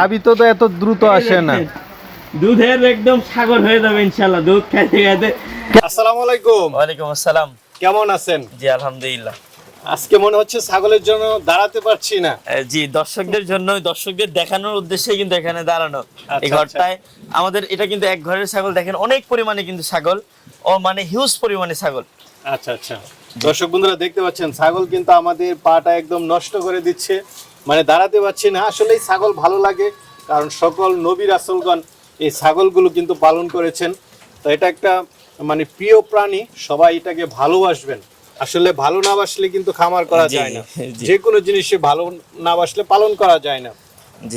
গাবি তো তো এত দ্রুত আসে না। দুধের একদম সাগর হয়ে যাবে ইনশাল্লাহ দুধ খাইতে খাইতে। আসসালামু আলাইকুম। ওয়ালাইকুম আসসালাম। কেমন আছেন? জি আলহামদুলিল্লাহ। আজকে মনে হচ্ছে ছাগলের জন্য দাঁড়াতে পারছি না। জি দর্শকদের জন্য দর্শকদের দেখানোর উদ্দেশ্যে কিন্তু এখানে দাঁড়ানো এই আচ্ছা। ঘরটায়। আমাদের এটা কিন্তু এক ঘরের ছাগল দেখেন অনেক পরিমাণে কিন্তু ছাগল ও মানে হিউজ পরিমাণে ছাগল। আচ্ছা আচ্ছা। দর্শক বন্ধুরা দেখতে পাচ্ছেন ছাগল কিন্তু আমাদের পাটা একদম নষ্ট করে দিচ্ছে। মানে দাঁড়াতে পারছি না। আসলে এই ছাগল ভালো লাগে কারণ সকল নবীর আসলগণ এই ছাগলগুলো কিন্তু পালন করেছেন। তো এটা একটা মানে প্রিয় প্রাণী সবাই এটাকে ভালোবাসবেন। আসলে ভালো না বাসলে কিন্তু খামার করা যায় না। যে কোনো জিনিসে ভালো না বাসলে পালন করা যায় না।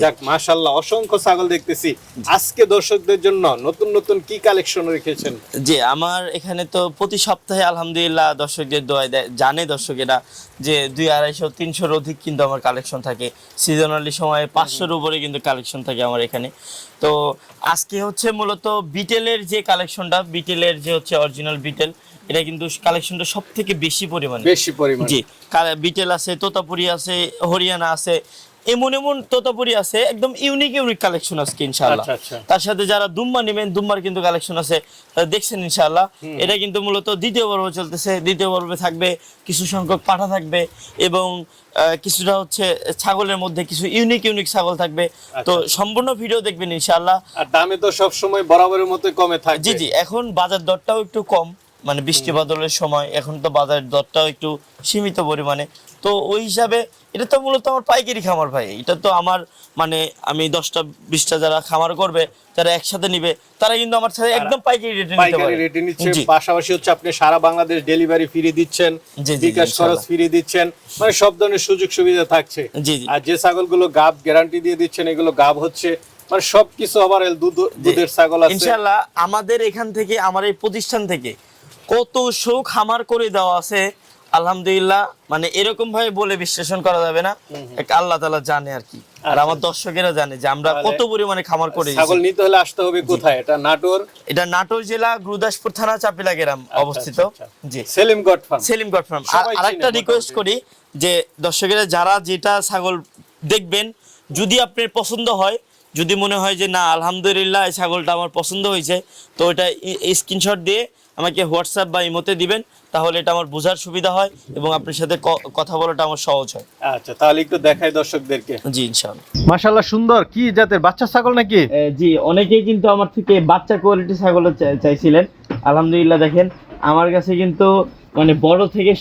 যাক মাশাল্লাহ অসংখ্য ছাগল দেখতেছি। আজকে দর্শকদের জন্য নতুন নতুন কি কালেকশন রেখেছেন? জি আমার এখানে তো প্রতি সপ্তাহে আলহামদুলিল্লাহ দর্শকদের দেয় জানে দর্শকেরা যে দুই আড়াইশো তিনশোর অধিক কিন্তু আমার কালেকশন থাকে। সিজনালি সময়ে পাঁচশোর উপরে কিন্তু কালেকশন থাকে আমার এখানে। তো আজকে হচ্ছে মূলত বিটেলের যে কালেকশনটা বিটেলের যে হচ্ছে অরিজিনাল বিটেল এটা কিন্তু কালেকশনটা সব থেকে বেশি পরিমাণে। বেশি পরিমাণ। জি বিটেল আছে তোতাপুরি আছে হরিয়ানা আছে এমন এমন তোতাপুরি আছে একদম ইউনিক ইউনিক কালেকশন আজকে ইনশাআল্লাহ। আচ্ছা, আচ্ছা। তার সাথে যারা দুম্বা নেবেন দুম্বার কিন্তু কালেকশন আছে দেখছেন ইনশাআল্লাহ। এটা কিন্তু মূলত দ্বিতীয় পর্ব চলতেছে দ্বিতীয় পর্বে থাকবে কিছু সংখ্যক পাঠা থাকবে এবং কিছুটা হচ্ছে ছাগলের মধ্যে কিছু ইউনিক ইউনিক ছাগল থাকবে। তো আচ্ছা। সম্পূর্ণ ভিডিও দেখবেন ইনশাআল্লাহ। আর দামে তো সব সময় বরাবরের মতো কমে থাকে জি জি এখন বাজার দরটাও একটু কম মানে বৃষ্টি বাদলের সময় এখন তো বাজারের দরটাও একটু সীমিত পরিমাণে। তো ওই হিসাবে এটা তো মূলত আমার পাইকারি খামার ভাই। এটা তো আমার মানে আমি দশটা বিশটা যারা খামার করবে যারা একসাথে নিবে তারা কিন্তু আমার সাথে একদম পাইকারি রেটে নিতে পারে। রেটে নিচ্ছে। পাশাপাশি হচ্ছে আপনি সারা বাংলাদেশ ডেলিভারি ফ্রি দিচ্ছেন বিকাশ খরচ ফ্রি দিচ্ছেন মানে সব ধরনের সুযোগ সুবিধা থাকছে। আর যে ছাগলগুলো গাব গ্যারান্টি দিয়ে দিচ্ছেন এগুলো গাব হচ্ছে মানে সবকিছু আবার দুধ দুধের ছাগল আছে। ইনশাল্লাহ আমাদের এখান থেকে আমার এই প্রতিষ্ঠান থেকে কত শো খামার করে দেওয়া আছে আলহামদুলিল্লাহ মানে এরকম ভাবে বলে বিশ্লেষণ করা যাবে না। আল্লাহ তালা জানে আর কি। আর আমার দর্শকেরা জানে যে আমরা কত পরিমাণে খামার করে ছাগল নিতে হলে আসতে হবে কোথায়? এটা নাটোর? এটা নাটোর জেলা গুরুদাসপুর থানা চাপিলা গ্রাম অবস্থিত। আচ্ছা, জি। সেলিম ফার্ম। সেলিম ফার্ম। আর আরেকটা রিকোয়েস্ট করি যে দর্শকেরা যারা যেটা ছাগল দেখবেন যদি আপনার পছন্দ হয় যদি মনে হয় যে না আলহামদুলিল্লাহ এই ছাগলটা আমার পছন্দ হয়েছে তো এটা স্ক্রিনশট দিয়ে আমাকে হোয়াটসঅ্যাপ বা ইমোতে দিবেন তাহলে এটা আমার বোঝার সুবিধা হয় এবং আপনার সাথে ক- কথা বলাটা আমার সহজ হয়। আচ্ছা তাহলে একটু দেখাই দর্শকদেরকে। জি ইনশাআল্লাহ। মাশাআল্লাহ সুন্দর। কি জাতের? বাচ্চা ছাগল নাকি? জি অনেকেই কিন্তু আমার থেকে বাচ্চা কোয়ালিটি ছাগল চাইছিলেন। আলহামদুলিল্লাহ দেখেন আমার কাছে কিন্তু মানে বড় থেকে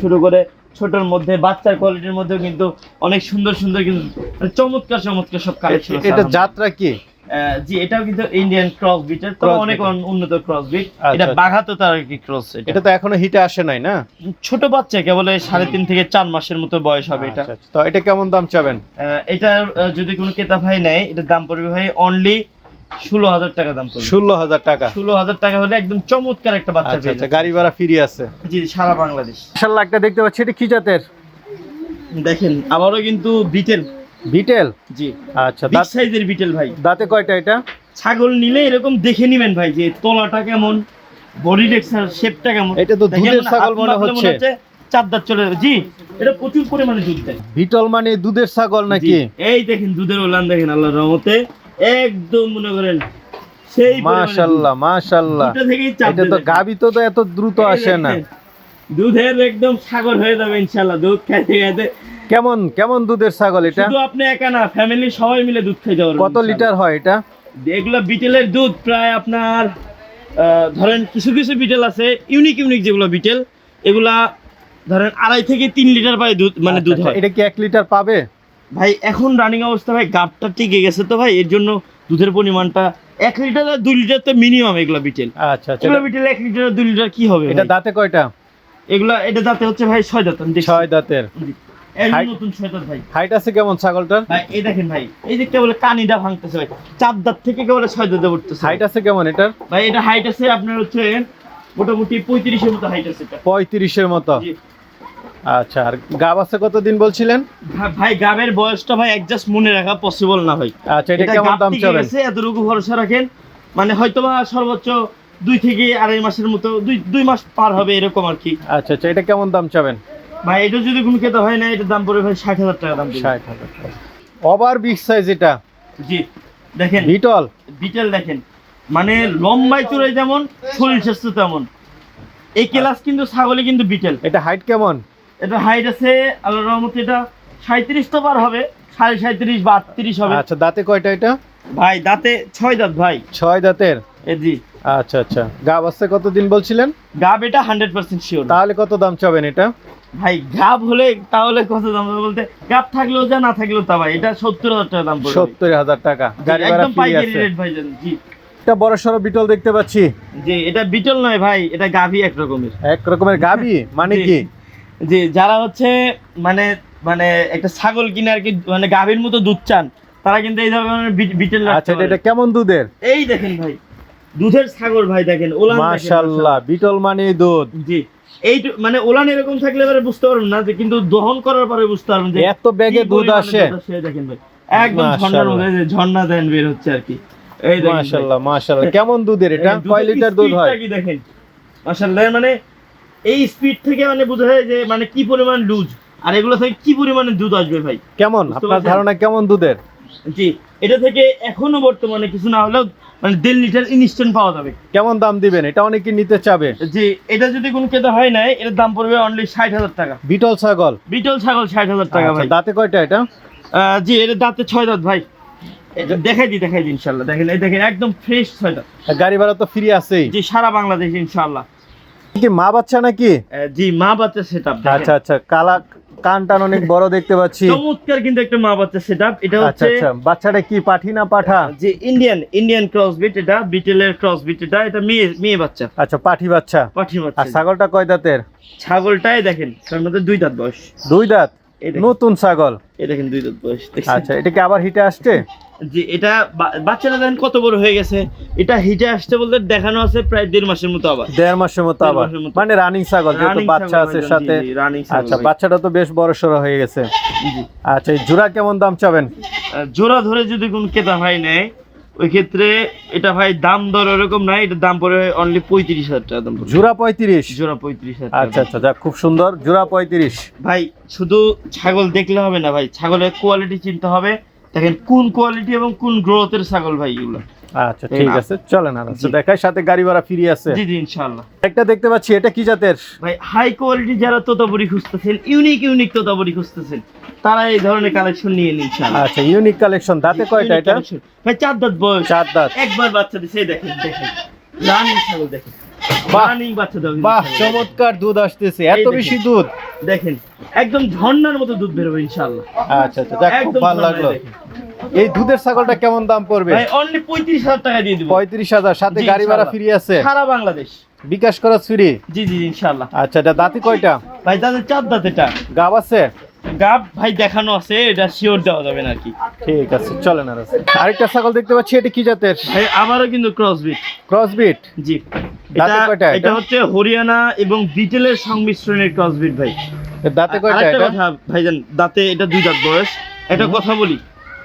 শুরু করে ছোটর মধ্যে বাচ্চার কোয়ালিটির মধ্যেও কিন্তু অনেক সুন্দর সুন্দর কিন্তু মানে চমৎকার চমৎকার সব কালেকশন এটা জাতটা কি? জি এটাও কিন্তু ইন্ডিয়ান ক্রস বিটের তো অনেক উন্নত ক্রস বিট আচ্ছা, এটা আচ্ছা। বাঘাতো তার কি ক্রস এটা। এটা তো এখনও হিটে আসে নাই না? ছোট বাচ্চা কেবল সাড়ে তিন থেকে চার মাসের মতো বয়স হবে এটা। আচ্ছা, আচ্ছা। তো এটা কেমন দাম চাবেন? এটা যদি কোনো ক্রেতা ভাই নেয় এটার দাম পড়বে ভাই অনলি ষোলো হাজার টাকা দাম পড়বে। ষোলো হাজার টাকা। ষোলো হাজার টাকা হলে একদম চমৎকার একটা বাচ্চা আচ্ছা পেয়ে আচ্ছা। গাড়ি ভাড়া ফ্রি আছে। জি সারা বাংলাদেশ। একটা দেখতে পাচ্ছি এটা কি জাতের? দেখেন আবারও কিন্তু বিটেল বিটেল? জি। আচ্ছা বিগ সাইজের বিটেল ভাই। দাঁতে কয়টা এটা? ছাগল নিলে এরকম দেখে নিবেন ভাই যে তলাটা কেমন বডি টেক্সচার শেপটা কেমন। এটা তো দুধের ছাগল মনে হচ্ছে। চার দাঁত চলে যাবে। জি এটা প্রচুর পরিমাণে দুধ দেয়। বিটল মানে দুধের ছাগল নাকি? এই দেখেন দুধের ওলান দেখেন আল্লাহর রহমতে। একদম মনে করেন সেই। মাশাআল্লাহ মাশাআল্লাহ এটা তো গাবি তো এত দ্রুত আসে না। দুধের একদম সাগর হয়ে যাবে ইনশাল্লাহ দুধ খাইতে খাইতে কেমন কেমন দুধের ছাগল এটা? শুধু আপনি একা না ফ্যামিলি সবাই মিলে দুধ খাইতে পারবেন কত লিটার হয় এটা? এগুলো বিটেলের দুধ প্রায় আপনার ধরেন কিছু কিছু বিটেল আছে ইউনিক ইউনিক যেগুলো বিটেল এগুলা ধরেন আড়াই থেকে তিন লিটার পায় দুধ মানে দুধ আচ্ছা, হয়। এটা কি এক লিটার পাবে? ভাই এখন রানিং অবস্থা ভাই গাবটা টিকে গেছে তো ভাই এর জন্য দুধের পরিমাণটা এক লিটার আর দুই লিটার তো মিনিমাম এগুলো বিটেল। আচ্ছা আচ্ছা এগুলো বিটেল এক লিটার আর দুই লিটার কি হবে এটা দাঁতে কয়টা? এগুলা এটা দাঁতে হচ্ছে ভাই ছয় দাঁত ছয় দাঁতের। জি। একদম Height- নতুন ছয় দাঁত ভাই। হাইট আছে কেমন ছাগলটার? ভাই এই দেখেন ভাই এই যে কেবল কানিটা ভাঙতেছে ভাই চার দাঁত থেকে কেবল ছয় দাঁতে উঠতেছে। হাইট আছে কেমন এটার? ভাই এটা হাইট আছে আপনার হচ্ছে মোটামুটি পঁয়ত্রিশের মতো হাইট আছে পঁয়ত্রিশের মতো? আচ্ছা আর গাব আছে কতদিন বলছিলেন? ভাই গাবের বয়সটা ভাই একজাস্ট মনে রাখা পসিবল না ভাই। আচ্ছা এটা কেমন দাম চাবেন গেছে, এতটুকু ভরসা রাখেন। মানে হয়তোবা সর্বোচ্চ দুই থেকে আড়াই মাসের মতো দুই দুই মাস পার হবে এরকম আর কি। আচ্ছা আচ্ছা এটা কেমন দাম চাবেন? ভাই এটা যদি কোনো খেতে হয় না এটার দাম পড়বে ভাই ষাট হাজার টাকা দাম ষাট হাজার ওভার বিগ সাইজ এটা। জি দেখেন। বিটল বিটেল দেখেন। মানে লম্বাই চূড়ায় যেমন শরীর স্বাস্থ্য তেমন। এই ক্লাস কিন্তু ছাগলে কিন্তু বিটেল এটা হাইট কেমন? এটা হাইট আছে আল্লাহর রহমতে এটা সাঁত্রিশ তো বার হবে সাড়ে সাঁত্রিশ বা আটত্রিশ হবে। আচ্ছা দাঁতে কয়টা এটা? ভাই দাঁতে ছয় দাঁত ভাই। ছয় দাঁতের? জি। আচ্ছা আচ্ছা। গাব আসতে কতদিন বলছিলেন? গাব এটা হান্ড্রেড পার্সেন্ট শিওর তাহলে কত দাম চাবেন এটা? ভাই গাব হলে তাহলে কত দাম বলতে? গাব থাকলেও যা না থাকলেও তা ভাই এটা সত্তর হাজার টাকা দাম পড়বে। সত্তর হাজার টাকা। গাড়ি ভাড়া একদম ফ্রি পাইকারি আছে। রেট ভাই জি। একটা বড় সড়ো বিটল দেখতে পাচ্ছি। যে এটা বিটল নয় ভাই এটা গাভি এক রকমের। এক রকমের গাবি মানে কি? যে যারা হচ্ছে মানে মানে একটা ছাগল কিনে আর কি মানে গাভীর মতো দুধ চান তারা কিন্তু এই ধরনের বিটেল আচ্ছা এটা- কেমন দুধের? এই দেখেন ভাই দুধের ছাগল ভাই দেখেন ওলান দেখেন, মাশাল্লাহ বিটল মানে দুধ। জি। এই মানে ওলান এরকম থাকলে এবারে বুঝতে পারবেন না যে কিন্তু দহন করার পরে বুঝতে পারবেন যে এত ব্যাগে দুধ আসে। দেখেন ভাই। একদম ঝর্ণার মধ্যে ঝর্ণা দেন বের হচ্ছে আর কি। এই দেখেন। মাশাল্লাহ মাশাল্লাহ। কেমন দুধের এটা? কয় লিটার দুধ হয়? কি দেখেন? মাশাআল্লাহ মানে এই স্পিড থেকে মানে বোঝা যায় যে মানে কি পরিমাণ লুজ। আর এগুলো থেকে কি পরিমাণে দুধ আসবে ভাই? কেমন? আপনার ধারণা কেমন দুধের? জি। এটা থেকে এখনও বর্তমানে কিছু না হলেও মানে দেড় লিটার ইনস্ট্যান্ট পাওয়া যাবে। কেমন দাম দিবেন? এটা অনেকে নিতে চাবে। জি এটা যদি কোনো কেতা হয় নাই এটার দাম পড়বে অনলি ষাট হাজার টাকা। বিটল ছাগল? বিটল ছাগল ষাট হাজার টাকা আচ্ছা, ভাই। দাঁতে কয়টা এটা? জি এটা দাঁতে ছয় দাঁত ভাই। দেখাই দি দেখাই দি ইনশাল্লাহ। দেখেন এই দেখেন একদম ফ্রেশ ছয় দাঁত। গাড়ি ভাড়া তো ফ্রি আছেই। জি সারা বাংলাদেশ ইনশাল্লাহ। কি মা বাচ্চা নাকি? জি মা বাচ্চা সেট আচ্ছা আচ্ছা কালা কানটান অনেক বড় দেখতে পাচ্ছি। চমৎকার কিন্তু একটা মা বাচ্চা সেট এটা আচ্ছা হচ্ছে আচ্ছা বাচ্চাটা কি পাঠি না পাঠা? যে ইন্ডিয়ান ইন্ডিয়ান ক্রস বিট এটা বিটেলের ক্রস বিট এটা এটা মেয়ে মেয়ে বাচ্চা। আচ্ছা পাঠি বাচ্চা। পাঠি আর ছাগলটা কয় দাঁতের? ছাগলটাই দেখেন তার মধ্যে দুই দাঁত বয়স। দুই দাঁত। নতুন ছাগল। এই দেখেন দুই দাঁত বয়স আচ্ছা এটা কি আবার হিটে আসছে? যে এটা বাচ্চারা দেখেন কত বড় হয়ে গেছে। এটা হিটে আসতে বলতে দেখানো আছে প্রায় দেড় মাসের মতো আবার। দেড় মাসের মতো আবার। মানে রানিং ছাগল যেহেতু বাচ্চা আছে সাথে। জি, জি, আচ্ছা বাচ্চাটা তো বেশ বড় সড়ো হয়ে গেছে। জি। আচ্ছা এই জোড়া কেমন দাম চাবেন? জোড়া ধরে যদি কোন ক্রেতা ভাই নেয় ওই ক্ষেত্রে এটা ভাই দাম দর ওরকম নাই এটা দাম পড়ে অনলি পঁয়ত্রিশ হাজার টাকা দাম জোড়া পঁয়ত্রিশ? জোড়া পঁয়ত্রিশ হাজার আচ্ছা আচ্ছা যাক খুব সুন্দর জোড়া পঁয়ত্রিশ। ভাই শুধু ছাগল দেখলে হবে না ভাই ছাগলের কোয়ালিটি চিনতে হবে। দেখেন কোন কোয়ালিটি এবং কোন গ্রোথের ছাগল ভাই এগুলো? আচ্ছা ঠিক আছে চলেন আর। জি। দেখায় সাথে গাড়ি ভাড়া ফ্রি আছে। জি জি ইনশাআল্লাহ। একটা দেখতে পাচ্ছি এটা কি জাতের? ভাই হাই কোয়ালিটি যারা তোতাবড়ি খুঁজতেছেন ইউনিক ইউনিক তোতাবড়ি খুঁজতেছেন তারা এই ধরনের কালেকশন নিয়ে নিন ইনশাআল্লাহ। আচ্ছা ইউনিক কালেকশন দাঁতে কয়টা এটা? ভাই চার দাঁত বয়স। চার দাঁত। একবার বাচ্চা দিছে দেখেন দেখেন। রানিং ইনশাআল্লাহ দেখেন। রানিং বাচ্চা দাও বাহ চমৎকার দুধ আসতেছে এত বেশি দুধ? দেখেন একদম ঝর্ণার মতো দুধ বেরোবে ইনশাআল্লাহ। আচ্ছা আচ্ছা যাক খুব ভালো লাগল। এই দুধের ছাগলটা কেমন দাম পড়বে? ভাই অনলি টাকা দিয়ে দিব। সাথে গাড়ি ভাড়া ফ্রি আছে? সারা বাংলাদেশ। বিকাশ করা ফ্রি জি জি ইনশাআল্লাহ। আচ্ছা এটা দাঁতি কয়টা? ভাই তাদের চার দাঁত এটা। গাব আছে? গাব ভাই দেখানো আছে এটা শিওর দেওয়া যাবে না আর কি। ঠিক আছে চলেন আর আরেকটা ছাগল দেখতে পাচ্ছি এটা কি জাতের? ভাই আমারও কিন্তু ক্রসবিট ক্রসবিট জি। দাঁতে এটা হচ্ছে হরিয়ানা এবং বিটেলের সংমিশ্রণের ক্রসবিট ভাই। দাঁতে কয়টা এটা? কথা ভাইজান দাঁতে এটা দুই দাঁত বয়স। একটা কথা বলি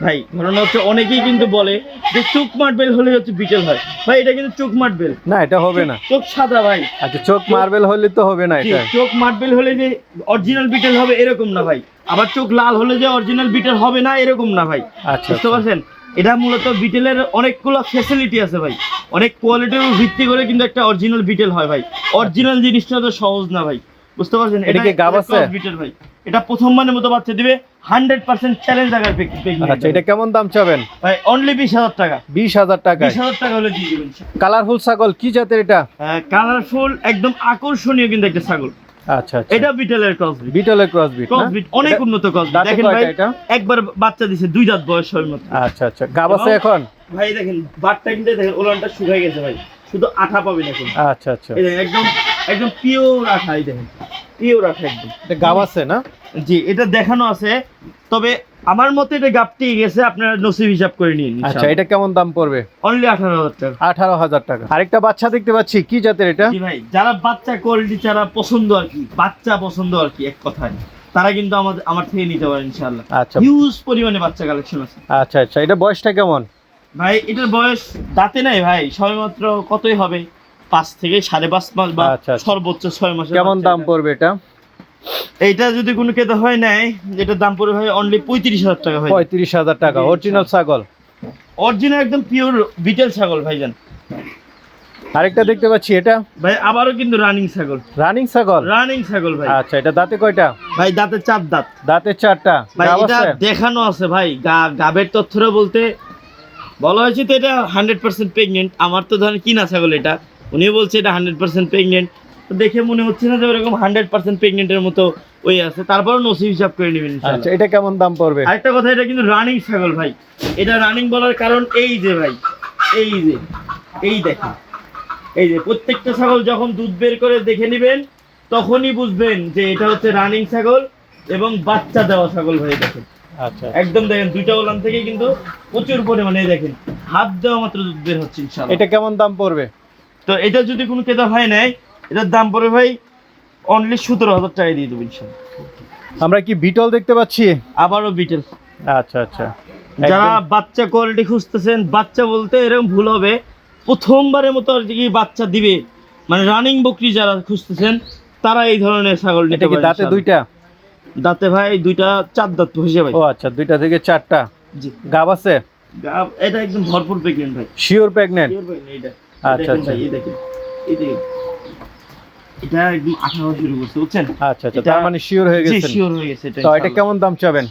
ভাই ঘটনা হচ্ছে অনেকেই কিন্তু বলে যে চোখ মার্বেল হলে হচ্ছে বিটেল হয়। ভাই এটা কিন্তু চোখ মার্বেল না এটা হবে না। চোখ সাদা ভাই। আচ্ছা চোখ মার্বেল হলে তো হবে না এটা। চোখ মার্বেল হলে যে অরিজিনাল বিটেল হবে এরকম না ভাই। আবার চোখ লাল হলে যে অরিজিনাল বিটেল হবে না এরকম না ভাই। আচ্ছা বুঝতে পারছেন? এটা মূলত বিটেলের অনেকগুলো ফ্যাসিলিটি আছে ভাই। অনেক কোয়ালিটির উপর ভিত্তি করে কিন্তু একটা অরিজিনাল বিটেল হয় ভাই। অরিজিনাল জিনিসটা তো সহজ না ভাই। বুঝতে পারছেন? এটা কি গাব আছে? বিটেল ভাই। এটা প্রথম মানের মতো বাচ্চা দিবে হান্ড্রেড পার্সেন্ট চ্যালেঞ্জ আকার আচ্ছা এটা কেমন দাম চাবেন? ভাই অনলি বিশ হাজার টাকা। বিশ হাজার টাকায়। বিশ হাজার টাকা হলে দিয়ে দিবেন। কালারফুল ছাগল কি জাতের এটা? কালারফুল একদম আকর্ষণীয় কিন্তু একটা ছাগল। আচ্ছা আচ্ছা। এটা বিটেলের ক্রসবিট বিটেলের ক্রসবিট ক্রসবিট অনেক উন্নত ক্রসবিট দাঁতে দেখেন ভাই একবার বাচ্চা দিছে দুই দাঁত বয়স হয় মতো আচ্ছা আচ্ছা। গাব আছে এখন? ভাই দেখেন বাটটা কিন্তু দেখেন ওলানটা শুকাই গেছে ভাই। শুধু আঠা পাবেন এখন আচ্ছা আচ্ছা। একদম একদম পিওর আঠা এই দেখেন পিওর আঠা একদম। এটা গাব আছে না? জি এটা দেখানো আছে তবে আমার মতে এটা গাপটি গেছে আপনারা নসিব হিসাব করে নিন আচ্ছা এটা কেমন দাম পড়বে? অনলি আঠারো হাজার টাকা। আঠারো হাজার টাকা। আরেকটা বাচ্চা দেখতে পাচ্ছি কি জাতের এটা? ভাই যারা বাচ্চা কোয়ালিটি যারা পছন্দ আর কি বাচ্চা পছন্দ আর কি এক কথায় তারা কিন্তু আমাদের আমার থেকে নিতে পারে ইনশাআল্লাহ। আচ্ছা। হিউজ পরিমাণে বাচ্চা কালেকশন আছে। আচ্ছা আচ্ছা এটা বয়সটা কেমন? ভাই এটার বয়স দাঁতে নাই ভাই সবেমাত্র কতই হবে? পাঁচ থেকে সাড়ে পাঁচ মাস বা আচ্ছা, আচ্ছা। সর্বোচ্চ ছয় মাস কেমন দাম পড়বে এটা? এইটা যদি কোনো কেতা হয় নাই এটার দাম পড়বে ভাই অনলি পঁয়ত্রিশ হাজার টাকা হয়। পঁয়ত্রিশ হাজার টাকা অরিজিনাল ছাগল? অরিজিনাল একদম পিওর বিটেল ছাগল ভাইজান আরেকটা দেখতে পাচ্ছি এটা? ভাই আবারও কিন্তু রানিং ছাগল। রানিং ছাগল? রানিং ছাগল ভাই। আচ্ছা এটা দাঁতে কয়টা? ভাই দাঁতে চার দাঁত। দাঁতের চারটা। ভাই এটা দেখানো আছে ভাই গা- গাবের তথ্যটা বলতে বলা হয়েছে তো এটা হান্ড্রেড পার্সেন্ট প্রেগনেন্ট আমার তো ধরেন কিনা ছাগল এটা। উনিও বলছে এটা হান্ড্রেড পার্সেন্ট প্রেগনেন্ট তো দেখে মনে হচ্ছে না যে ওরকম হান্ড্রেড পার্সেন্ট প্রেগনেন্টের মতো ওই আছে। তারপরও নসিব হিসাব করে নেবেন আচ্ছা এটা কেমন দাম পড়বে? আরেকটা কথা এটা কিন্তু রানিং ছাগল ভাই। এটা রানিং বলার কারণ এই যে ভাই এই যে এই দেখেন। এই যে প্রত্যেকটা ছাগল যখন দুধ বের করে দেখে নেবেন তখনই বুঝবেন যে এটা হচ্ছে রানিং ছাগল এবং বাচ্চা দেওয়া ছাগল ভাই দেখেন। আচ্ছা একদম দেখেন দুইটা ওলান থেকে কিন্তু প্রচুর পরিমাণে দেখেন হাত দেওয়া মাত্র দুধ বের হচ্ছে ইনশাআল্লাহ। এটা কেমন দাম পড়বে? তো এটা যদি কোনো ক্রেতা ভাই নেয় এটার দাম পড়বে ভাই অনলি সতেরো হাজার টাকা দিয়ে দেবো আমরা কি বিটল দেখতে পাচ্ছি? আবারও বিটেল। আচ্ছা আচ্ছা। যারা বাচ্চা কোয়ালিটি খুঁজতেছেন বাচ্চা বলতে এরকম ভুল হবে প্রথমবারের মতো আর কি বাচ্চা দিবে। মানে রানিং বকরি যারা খুঁজতেছেন তারা এই ধরনের ছাগল নিতে পারেন দাঁতে দুইটা? দাঁতে ভাই দুইটা চার দাঁত হয়েছে ভাই। ও আচ্ছা দুইটা থেকে চারটা। জি। গাব আছে? গা- এটা একদম ভরপুর প্রেগনেন্ট ভাই। শিওর প্রেগনেন্ট Pure pregnant এটা। আচ্ছা, আচ্ছা। ভাই, এই দেখেন, এই দেখেন। এটা একদম আঠারো শুরু করছে বুঝছেন? আচ্ছা আচ্ছা। তার মানে শিওর হয়ে গেছে শিওর হয়ে গেছে এটা তো এটা কেমন দাম চাবেন?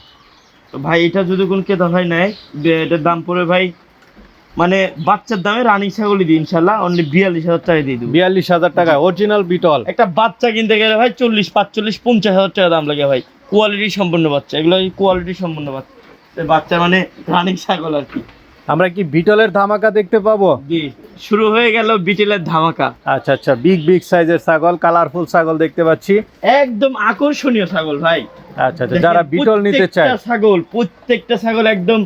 তো ভাই এটা যদি কোনো ক্রেতা ভাই নেয় এটার দাম পড়বে ভাই মানে বাচ্চার দামে রানিং ছাগলই দিই ইনশাল্লাহ অনলি বিয়াল্লিশ হাজার টাকা দিয়ে দেবো। বিয়াল্লিশ হাজার টাকা অরিজিনাল বিটল। একটা বাচ্চা কিনতে গেলে ভাই চল্লিশ পাঁচচল্লিশ পঞ্চাশ হাজার টাকা দাম লাগে ভাই। কোয়ালিটি সম্পন্ন বাচ্চা এগুলো কোয়ালিটি সম্পন্ন বাচ্চা। বাচ্চা মানে রানিং ছাগল আর কি। আমরা কি বিটলের ধামাকা দেখতে পাবো? শুরু হয়ে গেল বিটলের ধামাকা। আচ্ছা আচ্ছা বিগ বিগ সাইজের ছাগল কালারফুল ছাগল দেখতে পাচ্ছি। একদম আকর্ষণীয় ছাগল ভাই। আচ্ছা আচ্ছা যারা বিটল নিতে চায়। ছাগল প্রত্যেকটা ছাগল একদম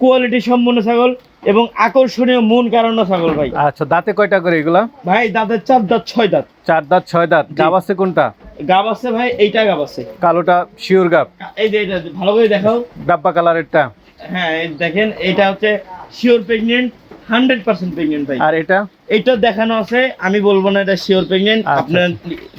কোয়ালিটি সম্পন্ন ছাগল এবং আকর্ষণীয় মন কারণ ছাগল ভাই। আচ্ছা দাঁতে কয়টা করে এগুলা? ভাই দাঁতের চার দাঁত ছয় দাঁত। চার দাঁত ছয় দাঁত। গাব আছে কোনটা? গাব আছে ভাই এইটা গাব আছে। কালোটা শিওর গাব। এই যে এটা ভালো করে দেখাও। ডাব্বা কালারেরটা হ্যাঁ এই দেখেন এটা হচ্ছে sure pregnant hundred percent pregnant ভাই। আর এটা? এইটা দেখানো আছে আমি বলব না এটা শিওর প্রেগনেন্ট আচ্ছা, আপনার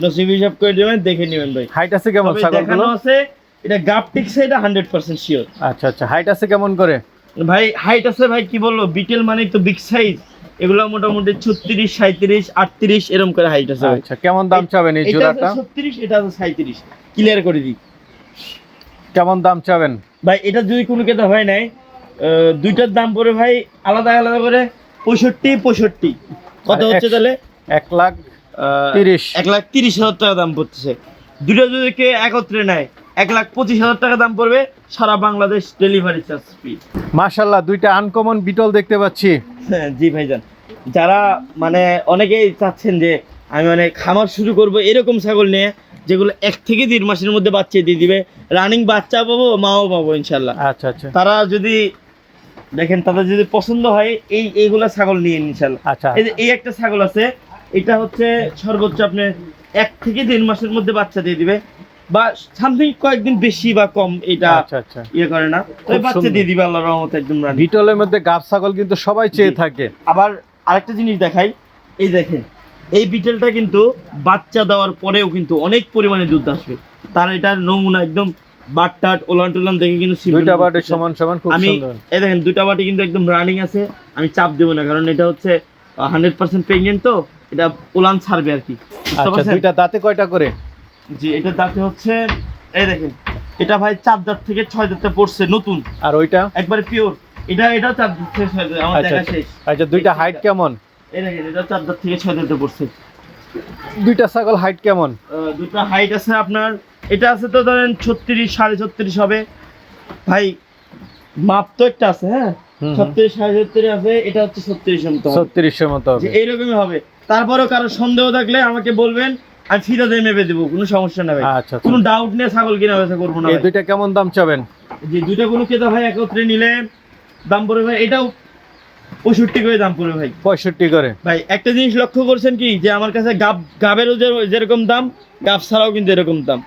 নসিব হিসাব করে দেবেন দেখে নেবেন ভাই। হাইট আছে কেমন দেখানো আছে এটা গাপ টিকছে এটা হান্ড্রেড পার্সেন্ট শিওর। আচ্ছা আচ্ছা। হাইট আছে কেমন করে? ভাই হাইট আছে ভাই কি বলব বিটেল মানে তো বিগ সাইজ এগুলো মোটামুটি ছত্রিশ সাঁত্রিশ আটত্রিশ এরকম করে হাইট আছে আচ্ছা কেমন দাম চাবেন এই জোড়াটা? ছত্রিশ এটা আছে সাঁত্রিশ ক্লিয়ার করে দিই। কেমন দাম চাবেন? ভাই এটা যদি কোনো কেতা হয় নাই দুইটার দাম পড়ে ভাই আলাদা আলাদা করে পঁয়ষট্টি পঁয়ষট্টি। কত হচ্ছে তাহলে? এক লাখ তিরিশ। এক লাখ তিরিশ হাজার টাকা দাম পড়তেছে। দুটো যদি কে একত্রে নেয় এক লাখ পঁচিশ হাজার টাকা দাম পড়বে সারা বাংলাদেশ ডেলিভারি চার্জ ফ্রি মাশাল্লাহ দুইটা আনকমন বিটল দেখতে পাচ্ছি। হ্যাঁ জি ভাইজান। যারা মানে অনেকেই চাচ্ছেন যে আমি মানে খামার শুরু করব এরকম ছাগল নিয়ে যেগুলো এক থেকে দেড় মাসের মধ্যে বাচ্চা দিয়ে দিবে রানিং বাচ্চা পাবো মাও পাবো ইনশাল্লাহ। আচ্ছা আচ্ছা। তারা যদি দেখেন তাদের যদি পছন্দ হয় এই এইগুলা ছাগল নিয়ে ইনশাল্লাহ। আচ্ছা এই যে এই একটা ছাগল আছে এটা হচ্ছে সর্বোচ্চ আপনি এক থেকে দেড় মাসের মধ্যে বাচ্চা দিয়ে দিবে বা সামথিং কয়েকদিন বেশি বা কম এটা আচ্ছা আচ্ছা। ইয়ে করে না তবে বাচ্চা দিয়ে দিবে আল্লাহর রহমতে একদম মধ্যে গাব ছাগল কিন্তু সবাই চেয়ে থাকে। আবার আরেকটা জিনিস দেখাই এই দেখেন এই বিটেলটা কিন্তু বাচ্চা দেওয়ার পরেও কিন্তু অনেক পরিমাণে দুধ আসবে। তার এটার নমুনা একদম বাট টাট ওলান টোলান দেখে কিন্তু দুইটা হচ্ছে। সমান সমান খুব আমি এই দেখেন দুইটা বাটি কিন্তু একদম রানিং আছে আমি চাপ দেবো না কারণ এটা হচ্ছে হান্ড্রেড পার্সেন্ট প্রেগনেন্ট তো এটা ওলান ছাড়বে আর কি। আচ্ছা? দুইটা দাঁতে কয়টা করে? জি এটা দাঁতে হচ্ছে এই দেখেন এটা ভাই চার দাঁত থেকে ছয় দাঁতে পড়ছে নতুন। আর ওইটা? একবারে পিওর এটা এটা চার দাঁত থেকে ছয় দাঁত আমার আচ্ছা দেখা আচ্ছা। শেষ। আচ্ছা দুইটা হাইট কেমন? এই দেখেন এটা চার দাঁত থেকে ছয় দাঁতে পড়ছে। দুইটা ছাগল হাইট কেমন? দুটো হাইট আছে আপনার এটা আছে তো ধরেন ছত্রিশ সাড়ে ছত্রিশ হবে। ভাই মাপ তো একটা আছে হ্যাঁ। ছত্রিশ সাড়ে ছত্রিশ আছে এটা হচ্ছে ছত্রিশের মতো। ছত্রিশের মতো এইরকমই হবে। তারপরেও কারও সন্দেহ থাকলে আমাকে বলবেন আমি ফিরে দিয়ে মেপে দেবো কোনো সমস্যা নেই আচ্ছা আচ্ছা। কোনো ডাউট নিয়ে ছাগল কিনা বেচা করব না এই দুইটা কেমন দাম চাবেন? যে দুইটা কোনো কেতা ভাই একত্রে নিলে দাম পড়বে ভাই এটাও পঁয়ষট্টি করে দাম পড়বে ভাই। পঁয়ষট্টি করে। ভাই একটা জিনিস লক্ষ্য করছেন কি যে আমার কাছে গাব গাবেরও যেরকম দাম গাব ছাড়াও কিন্তু এরকম দাম।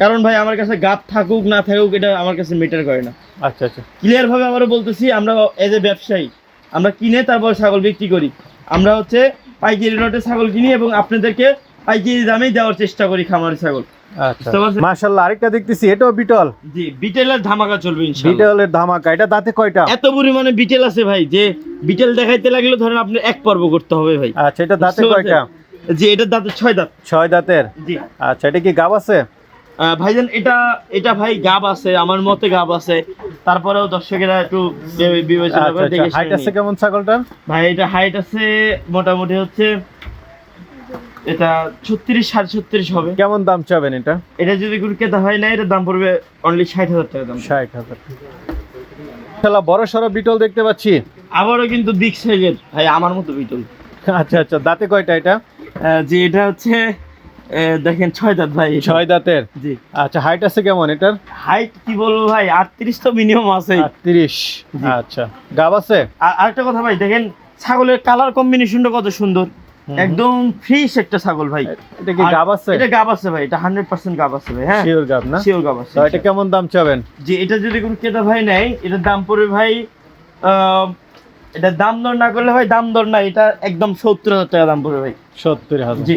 কারণ ভাই আমার কাছে গাব থাকুক না থাকুক এটা আমার কাছে মেটার করে না। আচ্ছা আচ্ছা। ক্লিয়ার ভাবে আমরা বলতেছি আমরা এজ এ ব্যবসায়ী আমরা কিনে তারপর ছাগল বিক্রি করি। আমরা হচ্ছে পাইকারি লটে ছাগল কিনি এবং আপনাদেরকে পাইকারি দামেই দেওয়ার চেষ্টা করি খামারি ছাগল। আচ্ছা। মাশাআল্লাহ আরেকটা দেখতেছি এটাও বিটল। জি বিটেলের ধামাকা চলবে ইনশাআল্লাহ। বিটলের ধামাকা এটা দাঁতে কয়টা? এত পরিমাণে বিটেল আছে ভাই যে বিটেল দেখাইতে লাগলে ধরেন আপনি এক পর্ব করতে হবে ভাই। আচ্ছা এটা দাঁতে? কয়টা? জি এটার দাঁতে ছয় দাঁত। ছয় দাঁতের? জি। আচ্ছা এটা কি গাব আছে? ভাইজান এটা এটা ভাই গাব আছে আমার মতে গাব আছে। তারপরেও দর্শকেরা একটু বিবেচনা আচ্ছা করে আচ্ছা। দেখে হাইট আছে কেমন ছাগলটার? ভাই এটা হাইট আছে মোটামুটি হচ্ছে এটা ছত্রিশ সাড়ে ছত্রিশ হবে। কেমন দাম চাবেন এটা? এটা যদি কোনো ক্রেতা হয় না এটার দাম পড়বে অনলি ষাট হাজার টাকা দাম। ষাট হাজার খেলা বড় সড়ো বিটল দেখতে পাচ্ছি। আবারও কিন্তু বিগ সাইজের ভাই আমার মতো বিটল। আচ্ছা আচ্ছা। দাঁতে কয়টা এটা? যে এটা হচ্ছে দেখেন ছয় দাঁত ভাই ছয় দাঁতের? জি। আচ্ছা হাইট আছে কেমন এটার? হাইট কি বলব ভাই? আটত্রিশ তো মিনিমাম আছে। তিরিশ জি। আচ্ছা গাব আছে? আর আরেকটা কথা ভাই দেখেন ছাগলের কালার কম্বিনেশনটা কত সুন্দর। একদম ফ্রেশ একটা ছাগল ভাই। এটা কি গাব আছে? এটা গাব আছে ভাই এটা হান্ড্রেড পার্সেন্ট গাব আছে ভাই হ্যাঁ। শিওর গাব না? শিওর গাব আছে তো এটা কেমন দাম চাবেন? যে এটা যদি কোনো ক্রেতা ভাই নেয় এটার দাম পড়বে ভাই আহ, এটা দাম দর না করলে ভাই দাম দর না এটা একদম সত্তর হাজার টাকা দাম পড়বে ভাই। সত্তর হাজার। জি।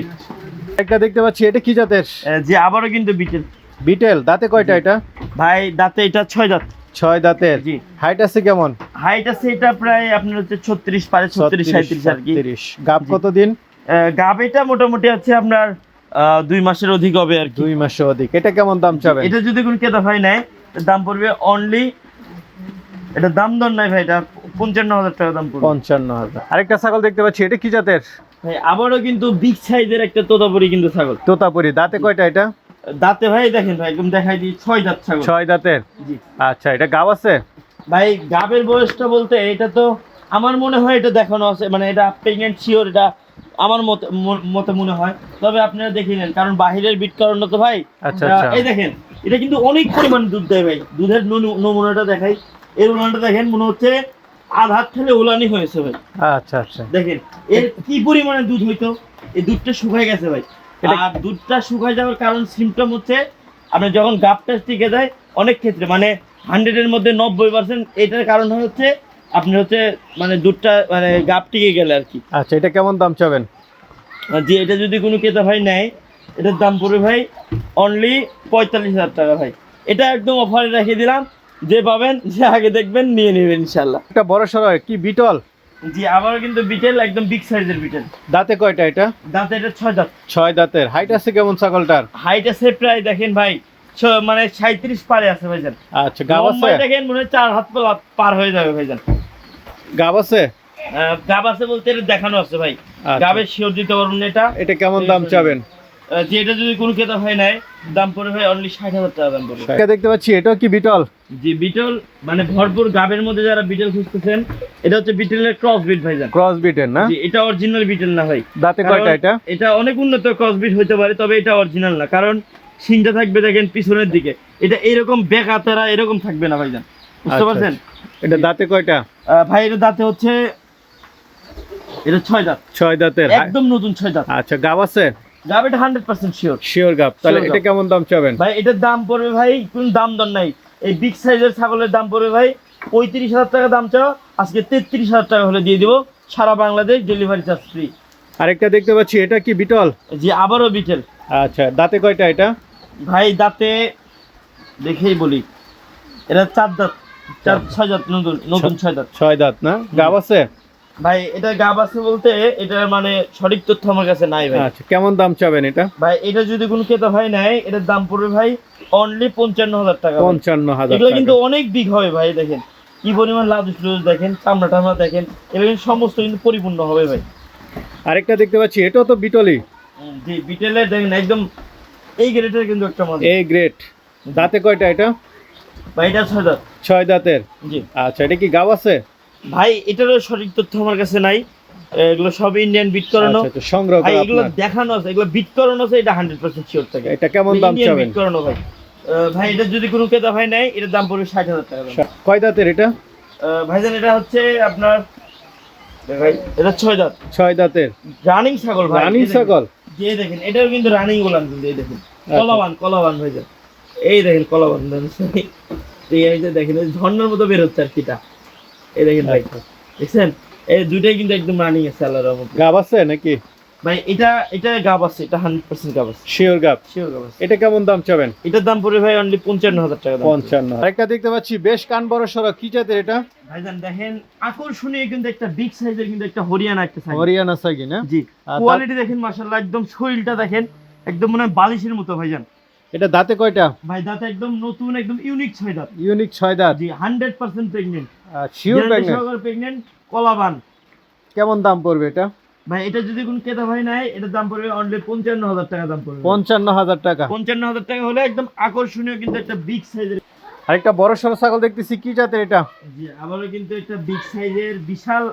একটা দেখতে পাচ্ছি এটা কি জাতের? যে আবারও কিন্তু বিটেল। বিটেল দাঁতে কয়টা এটা? ভাই দাঁতে এটা ছয় দাঁত। ছয় দাঁতের। জি। হাইট আছে কেমন? হাইট আছে এটা প্রায় আপনার হচ্ছে ছত্রিশ পারে ছত্রিশ সাঁত্রিশ আর কি। গাব জি। কতদিন? গাব এটা মোটামুটি আছে আপনার দুই মাসের অধিক হবে আর কি। দুই মাসের অধিক। এটা কেমন দাম চাবে এটা যদি কোনো ক্রেতা ভাই নেয় দাম পড়বে অনলি এটা দাম দর নাই ভাই এটা পঞ্চান্ন হাজার টাকা দাম পড়বে। পঞ্চান্ন হাজার। আরেকটা ছাগল দেখতে পাচ্ছি এটা কি জাতের? ভাই আবারও কিন্তু বিগ সাইজের একটা তোতাপুরি কিন্তু ছাগল। তোতাপুরি দাঁতে কয়টা এটা? দাঁতে ভাই দেখেন ভাই একদম দেখাই দিই ছয় দাঁত ছাগল। ছয় দাঁতের? আচ্ছা এটা গাব আছে? ভাই গাবের বয়সটা বলতে এটা তো আমার মনে হয় এটা দেখানো আছে মানে এটা প্রেগনেন্ট শিওর এটা আমার মতে মতে মনে হয়। তবে আপনারা দেখে নেন কারণ বাহিরের বিট কারণ তো ভাই আচ্ছা, আচ্ছা। এই দেখেন এটা কিন্তু অনেক পরিমাণ দুধ দেয় ভাই। দুধের নমু- নমুনাটা দেখাই। এর নমুনাটা দেখেন মনে হচ্ছে আধার থেকে ওলানি হয়েছে ভাই। আচ্ছা আচ্ছা। দেখেন এর কি পরিমাণে দুধ হইতো? এই দুধটা শুকায় গেছে ভাই। আর দুধটা শুকায় যাওয়ার কারণ সিমটম হচ্ছে আপনার যখন গাপটা টিকে যায় অনেক ক্ষেত্রে মানে হান্ড্রেডের মধ্যে নব্বই পার্সেন্ট এটার কারণ হচ্ছে আপনি হচ্ছে মানে দুধটা মানে গাপ টিকে গেলে আর কি। আচ্ছা এটা কেমন দাম চাবেন? যে এটা যদি কোনো ক্রেতা ভাই নেয় এটার দাম পড়বে ভাই অনলি পঁয়তাল্লিশ হাজার টাকা ভাই। এটা একদম অফারে রেখে দিলাম যে পাবেন যে আগে দেখবেন নিয়ে নেবেন ইনশাল্লাহ একটা বড় সড়ো কি বিটল? জি আবারও কিন্তু বিটেল একদম বিগ সাইজের বিটেল। দাঁতে কয়টা এটা? দাঁতে এটা ছয় দাঁত। ছয় দাঁতের। হাইট আছে কেমন ছাগলটার? হাইট আছে প্রায় দেখেন ভাই মানে সাঁত্রিশ পারে আছে ভাইজান। আচ্ছা গাব আছে? দেখেন মনে হয় চার হাত পার হয়ে যাবে ভাইজান। গাব আছে? গাব আছে বলতে এটা দেখানো আছে ভাই। আচ্ছা। গাবের শিওর দিতে পারুন এটা। এটা কেমন দাম চাবেন? যে এটা যদি কোনো ক্রেতা হয় নাই দাম পড়ে ভাই অনলি ষাট হাজার টাকা দাম পড়বে এটা দেখতে পাচ্ছি এটাও কি বিটল যে বিটল মানে ভরপুর গাবের মধ্যে যারা বিটল খুঁজতেছেন এটা হচ্ছে বিটেলের ক্রস বিট ভাইজান। ক্রস বিটের না? জি এটা অরিজিনাল বিটেল না ভাই। দাঁতে কারণ কয়টা এটা? এটা অনেক উন্নত ক্রস বিট হতে পারে তবে এটা অরিজিনাল না। কারণ সিনটা থাকবে দেখেন পিছনের দিকে। এটা এরকম বেকাতেরা এরকম থাকবে না ভাইজান। বুঝতে আচ্ছা, পারছেন? এটা দাঁতে কয়টা? ভাই এটা দাঁতে হচ্ছে এটা ছয় দাঁত। ছয় দাঁতের একদম নতুন ছয় দাঁত। আচ্ছা গাব আছে? গাব এটা হান্ড্রেড পার্সেন্ট শিওর শিওর গাব। তাহলে এটা কেমন দাম চাবেন? ভাই এটার দাম পড়বে ভাই কোন দাম দর নাই। এই বিগ সাইজের ছাগলের দাম পড়বে ভাই পঁয়ত্রিশ হাজার টাকা দাম চাও। আজকে তেত্রিশ হাজার টাকা হলে দিয়ে দিব। সারা বাংলাদেশ ডেলিভারি চার্জ ফ্রি আরেকটা দেখতে পাচ্ছি এটা কি বিটল? যে আবারও বিটেল। আচ্ছা দাঁতে কয়টা এটা? ভাই দাঁতে দেখেই বলি। এটা চার দাঁত চার ছয় দাঁত নতুন নতুন ছয় দাঁত। ছয় দাঁত না? গাব আছে? ভাই এটা গাব আছে বলতে এটার মানে সঠিক তথ্য আমার কাছে নাই ভাই। আচ্ছা কেমন দাম চাবেন এটা? ভাই এটা যদি কোনো ক্রেতা ভাই নেয় এটার দাম পড়বে ভাই অনলি পঞ্চান্ন হাজার টাকা পঞ্চান্ন হাজার এগুলো কিন্তু অনেক বিগ হবে ভাই দেখেন। কি পরিমাণ লাদুস লুজ দেখেন চামড়া টামড়া দেখেন এগুলো সমস্ত কিন্তু পরিপূর্ণ হবে ভাই। আরেকটা দেখতে পাচ্ছি এটাও তো বিটলই উম, জি বিটেলের দেখেন একদম এই গ্রেটের কিন্তু একটা মজা এ গ্রেট দাঁতে কয়টা এটা? ভাই এটা ছয় দাঁত। ছয় দাঁতের। জি। আচ্ছা এটা কি গাব আছে? ভাই এটারও সঠিক তথ্য আমার কাছে নাই। এগুলো সব ইন্ডিয়ান বিট করানো। আচ্ছা, সংগ্রহ ভাই এগুলো দেখানো আছে এগুলো বিট করানো আছে এটা হান্ড্রেড পার্সেন্ট শিওর থাকে। এটা কেমন দাম চাবেন? বিট করানো ভাই। ভাই এটা যদি কোনো ক্রেতা ভাই নেয় এটার দাম পড়বে ষাট হাজার টাকা। কয় দাঁতের এটা? ভাইজান এটা হচ্ছে আপনার ভাই এটা ছয় দাঁত। ছয় দাঁতের। রানিং ছাগল ভাই। রানিং ছাগল? যে দেখেন এটাও কিন্তু রানিং গোলাম কিন্তু এই দেখেন। আচ্ছা। কলাবান কলাবান যায় এই দেখেন কলাবান এই এই যে দেখেন ঝর্ণার মতো বের হচ্ছে আর কিটা এই দেখেন ভাই। দেখছেন? এই দুইটাই কিন্তু একদম রানিং আছে আল্লাহর রহমতে। গাব আছে নাকি? ভাই এটা এটা গাব আছে এটা হান্ড্রেড পার্সেন্ট গাব আছে। শিওর গাপ শিওর গাব এটা কেমন দাম চাবেন? এটার দাম পড়বে ভাই অনলি পঞ্চান্ন হাজার টাকা দাম আরেকটা দেখতে পাচ্ছি বেশ কান বড় সড়ক। কি জাতের এটা? ভাইজান দেখেন আকর্ষণীয় কিন্তু একটা বিগ সাইজের কিন্তু একটা হরিয়ানা একটা সাইজ হরিয়ানা সাইকি না? জি কোয়ালিটি দেখেন মাশাআল্লাহ একদম শরীরটা দেখেন একদম মনে হয় বালিশের মতো ভাইজান। এটা দাঁতে কয়টা? ভাই দাঁতে একদম নতুন একদম ইউনিক ছয় দাঁত। ইউনিক ছয় দাঁত? জি hundred percent pregnant sure pregnant pregnant কলাবান। কেমন দাম পড়বে এটা? ভাই এটা যদি কোন ক্রেতা ভাই নাই এটার দাম পড়বে অনলি পঞ্চান্ন হাজার টাকা দাম পড়বে। পঞ্চান্ন হাজার টাকা। পঞ্চান্ন হাজার টাকা হলে একদম আকর্ষণীয় কিন্তু একটা বিগ সাইজের আরেকটা বড় সড়ো ছাগল দেখতেছি কি জাতের এটা? জি আবারও কিন্তু একটা বিগ সাইজের বিশাল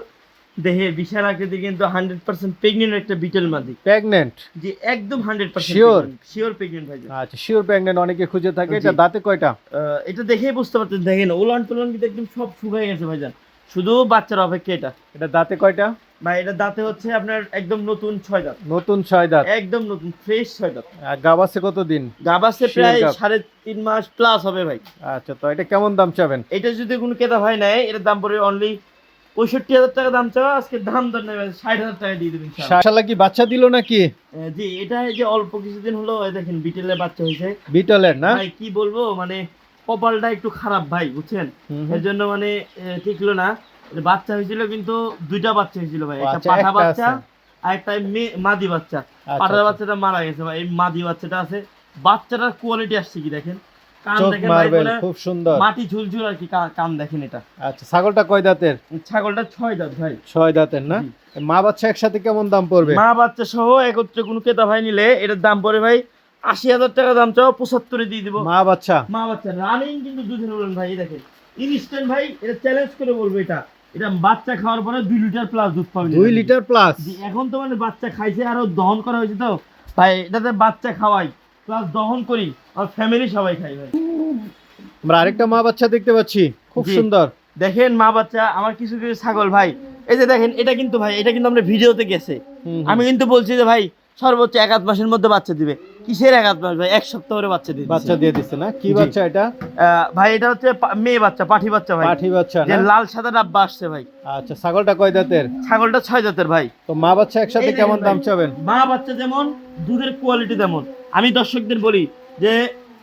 দেহে বিশাল আকৃতি কিন্তু হান্ড্রেড পার্সেন্ট প্রেগনেন্ট একটা বিটেল মাদি। প্রেগনেন্ট জি একদম hundred percent Sure? Sure pregnant ভাই আচ্ছা শিওর প্রেগনেন্ট অনেকে খুঁজে থাকে। এটা দাঁতে কয়টা? এটা দেখেই বুঝতে পারছেন দেখেন ওলান টোলান কিন্তু একদম সব শুকিয়ে গেছে ভাইজান শুধু বাচ্চার অপেক্ষা এটা। এটা দাঁতে কয়টা? ভাই এটা দাঁতে হচ্ছে আপনার একদম নতুন ছয় দাঁত। নতুন ছয় দাঁত? একদম নতুন ফ্রেশ ছয় দাঁত। আর গাবাসে কত দিন গাবাসে প্রায় সাড়ে তিন মাস প্লাস হবে ভাই। আচ্ছা তো এটা কেমন দাম চাবেন? এটা যদি কোনো ক্রেতা ভাই নেয় এটার দাম পড়বে অনলি পঁয়ষট্টি হাজার টাকা দাম চাওয়া আজকে দাম দর নেবে ষাট হাজার টাকা দিয়ে দেবেন। শালা কি বাচ্চা দিল নাকি? জি এটা যে অল্প কিছুদিন হলো দেখেন বিটেলের বাচ্চা হয়েছে। বিটলের না? ভাই কি বলব মানে কপালটা একটু খারাপ ভাই বুঝছেন। এর জন্য মানে টিকলো না। বাচ্চা হয়েছিল কিন্তু দুইটা বাচ্চা হয়েছিল ভাই একটা আচ্ছা, পাঠা বাচ্চা আর একটা মাদি বাচ্চা। আচ্ছা, পাঠার আচ্ছা। বাচ্চাটা মারা গেছে ভাই এই মাদি বাচ্চাটা আছে। বাচ্চাটার কোয়ালিটি আসছে কি দেখেন? চোখ মার্বেল খুব সুন্দর। মাটি ঝুলঝুল আর কি কান দেখেন এটা। আচ্ছা ছাগলটা কয় দাঁতের? ছাগলটা ছয় দাঁত ভাই। ছয় দাঁতের না? মা বাচ্চা একসাথে কেমন দাম পড়বে? মা বাচ্চা সহ একত্রে কোনো ক্রেতা ভাই নিলে এটার দাম পড়ে ভাই আশি হাজার টাকা দাম চাও পঁচাত্তরে দিয়ে দিব। মা বাচ্চা? মা বাচ্চা রানিং কিন্তু দুধের বলেন ভাই দেখেন। ইনস্ট্যান্ট ভাই এটা চ্যালেঞ্জ করে বলব এটা। এটা বাচ্চা খাওয়ার পরে দুই লিটার প্লাস দুধ পাবে দুই লিটার প্লাস এখন তো মানে বাচ্চা খাইছে আরও দহন করা হয়েছে তো। ভাই এটাতে বাচ্চা খাওয়াই। প্লাস দহন করি আর ফ্যামিলি সবাই খাই ভাই। আমরা আরেকটা মা বাচ্চা দেখতে পাচ্ছি খুব সুন্দর। দেখেন মা বাচ্চা আমার কিছু কিছু ছাগল ভাই। এই যে দেখেন এটা কিন্তু ভাই এটা কিন্তু আমরা ভিডিওতে গেছে। আমি কিন্তু বলছি যে ভাই সর্বোচ্চ এক আধ মাসের মধ্যে বাচ্চা দিবে। কিসের এক আধ মাস ভাই? এক সপ্তাহ করে বাচ্চা দিবে বাচ্চা দিয়ে দিচ্ছে না? কি বাচ্চা এটা? ভাই এটা হচ্ছে মেয়ে বাচ্চা পাঠি বাচ্চা ভাই। পাঠি বাচ্চা যে লাল সাদা ডাব্বা আসছে ভাই। আচ্ছা ছাগলটা কয় দাঁতের ছাগলটা ছয় জাতের ভাই। তো মা বাচ্চা একসাথে কেমন দাম চাবেন? মা বাচ্চা যেমন দুধের কোয়ালিটি তেমন। আমি দর্শকদের বলি যে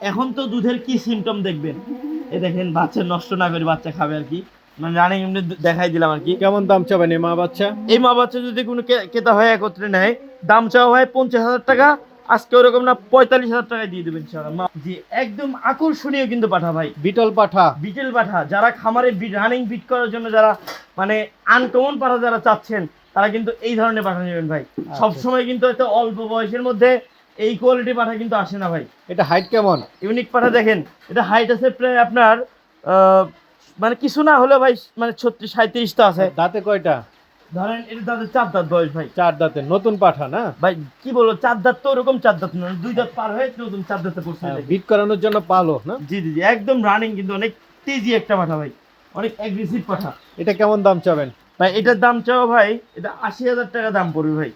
এখন তো দুধের কি সিমটম দেখবেন? এই দেখেন বাচ্চা নষ্ট না করে বাচ্চা খাবে আর কি। মানে রানিং এমনি দেখাই দিলাম আর কি। কেমন দাম চাবেন এই মা বাচ্চা? এই মা বাচ্চা যদি কোনো ক্রেতা হয় একত্রে নেয় দাম চাওয়া হয় পঞ্চাশ হাজার টাকা আজকে ওরকম না পঁয়তাল্লিশ হাজার টাকায় দিয়ে দেবেন মা- জি একদম আকর্ষণীয় কিন্তু পাঠা ভাই। বিটল পাঠা। বিটেল পাঠা। যারা খামারে রানিং বিট করার জন্য যারা মানে আনকমন পাঠা যারা চাচ্ছেন তারা কিন্তু এই ধরনের পাঠা নেবেন ভাই। সবসময় কিন্তু অল্প বয়সের মধ্যে এই কোয়ালিটি পাঠা কিন্তু আসে না ভাই। এটা হাইট কেমন? ইউনিক পাঠা দেখেন এটা হাইট আছে প্রায় আপনার মানে কিছু না হলেও ভাই মানে ছত্রিশ সাঁত্রিশ তো আছে। দাঁতে কয়টা? ধরেন এটা তাদের চার দাঁত বয়স ভাই। চার দাঁতের নতুন পাঠা না? ভাই কি বলব চার দাঁত তো ওরকম চার দাঁত নয় দুই দাঁত পার হয়ে নতুন চার দাঁতে পড়ছে হ্যাঁ, বিট করানোর জন্য পালো না? জি জি জি একদম রানিং কিন্তু অনেক তেজি একটা পাঠা ভাই অনেক অ্যাগ্রেসিভ পাঠা। এটা কেমন দাম চাবেন? ভাই এটার দাম চাও ভাই এটা আশি হাজার টাকা দাম পড়বে ভাই।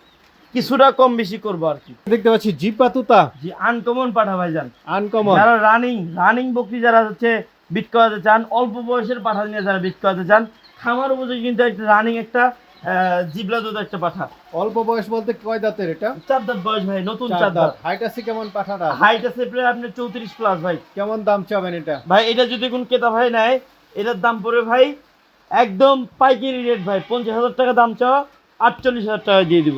কিছুটা কম বেশি করব আর কি। দেখতে পাচ্ছি জিপা তুতা। জি আনকমন পাঠা ভাই যান আনকমন যারা রানিং রানিং বকরি যারা হচ্ছে বিট করাতে চান অল্প বয়সের পাঠা নিয়ে যারা বিট করাতে চান খামার উপযোগী কিন্তু একটা রানিং একটা জিবলা দুধ একটা পাঠা। অল্প বয়স বলতে কয় দাঁতের এটা? চার দাঁত বয়স ভাই নতুন চার দাঁত। হাইট আছে কেমন পাঠাটা? হাইট আছে প্রায় আপনার চৌত্রিশ প্লাস ভাই। কেমন দাম চাবেন এটা? ভাই এটা যদি কোন ক্রেতা ভাই নেয় এটার দাম পড়বে ভাই একদম পাইকারি রেট ভাই। পঞ্চাশ হাজার টাকা দাম চাওয়া আটচল্লিশ হাজার টাকা দিয়ে দিব।